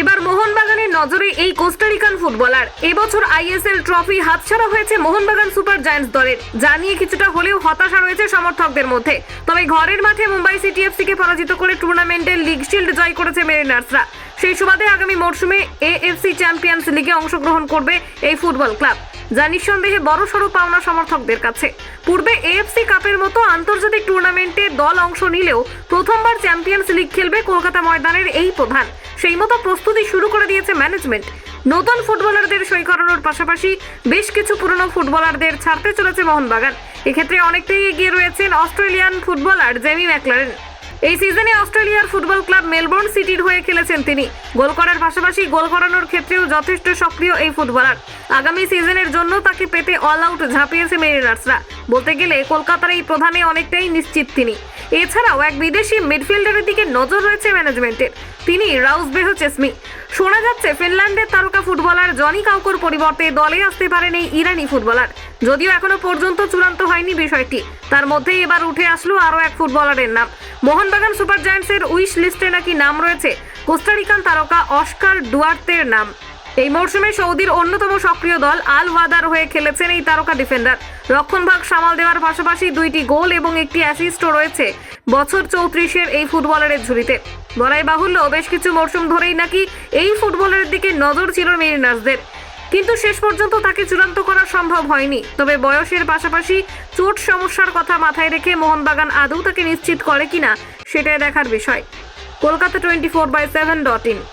এবার মোহনবাগানের নজরে এই কোস্টারিকান ফুটবলার। এবছর আইএসএল ট্রফি হাতছাড়া হয়েছে মোহনবাগান সুপার জায়ান্টস দলের। যা নিয়ে কিছুটা হলেও হতাশা রয়েছে সমর্থকদের মধ্যে। তবে ঘরের মাঠে মুম্বাই সিটি এফসিকে পরাজিত করে টুর্নামেন্টের লিগ শিল্ড জয় করেছে মেরিনার্সরা। সেই সুবাদে আগামী মরশুমে এএফসি চ্যাম্পিয়ন্স লিগে অংশগ্রহণ করবে এই ফুটবল ক্লাব। যা নিঃসন্দেহে বড়সড় পাওনা সমর্থকদের কাছে। পূর্বে এএফসি কাপের মতো আন্তর্জাতিক টুর্নামেন্টে দল অংশ নিলেও প্রথমবার চ্যাম্পিয়ন্স লিগ খেলবে কলকাতা ময়দানের এই প্রধান। সেই মতো প্রস্তুতি শুরু করে দিয়েছে ম্যানেজমেন্ট নতুন ফুটবলারদের সই করানোর পাশাপাশি বেশ কিছু পুরনো ফুটবলারদের ছাড়তে চলেছে মোহনবাগান। এক্ষেত্রে অনেকটাই এগিয়ে রয়েছেন অস্ট্রেলিয়ান ফুটবলার জেমি ম্যাকলারেন। এই সিজনে অস্ট্রেলিয়ার ফুটবল ক্লাব মেলবোর্ন সিটির হয়ে খেলেছেন তিনি। গোল করার পাশাপাশি গোল করানোর ক্ষেত্রেও যথেষ্ট সক্রিয় এই ফুটবলার। আগামী সিজনের জন্য তাকে পেতে অল আউট ঝাঁপিয়েছে মেরিনার্সরা। বলতে গেলে কলকাতার এই প্রধানে অনেকটাই নিশ্চিত তিনি। এছাড়াও এক বিদেশি মিডফিল্ডারের দিকে নজর রয়েছে ম্যানেজমেন্টের। তিনি রাউস বেহো চেসমি। শোনা যাচ্ছে, ফিনল্যান্ডের তারকা ফুটবলার জনি কাউকোর পরিবর্তে দলে আসতে পারেন এই ইরানি ফুটবলার। যদিও এখনও পর্যন্ত চূড়ান্ত হয়নি বিষয়টি। তার মধ্যেই এবার উঠে আসলো আরও এক ফুটবলারের নাম। মোহনবাগান সুপার জায়ান্টসের উইশ লিস্টে নাকি নাম রয়েছে। কোস্টারিকান তারকা অস্কার ডুয়ার্তের নাম। এই মরশুমে সৌদির অন্যতম সক্রিয় দল আল ওয়াদার হয়ে খেলেছেন এই তারকা ডিফেন্ডার। রক্ষণভাগ সামাল দেওয়ার পাশাপাশি দুইটি গোল এবং একটি অ্যাসিস্টও রয়েছে বছর চৌত্রিশের এই ফুটবলারের ঝুলিতে বলাই বাহুল্য, বেশ কিছু মরশুম ধরেই নাকি এই ফুটবলারের দিকে নজর ছিল মেরিনার্সদের কিন্তু শেষ পর্যন্ত তাকে চূড়ান্ত করা সম্ভব হয়নি। তবে বয়সের পাশাপাশি চোট সমস্যার কথা মাথায় রেখে মোহনবাগান আদৌ তাকে নিশ্চিত করে কিনা, সেটাই দেখার বিষয়। Kolkata twenty four by seven dot in.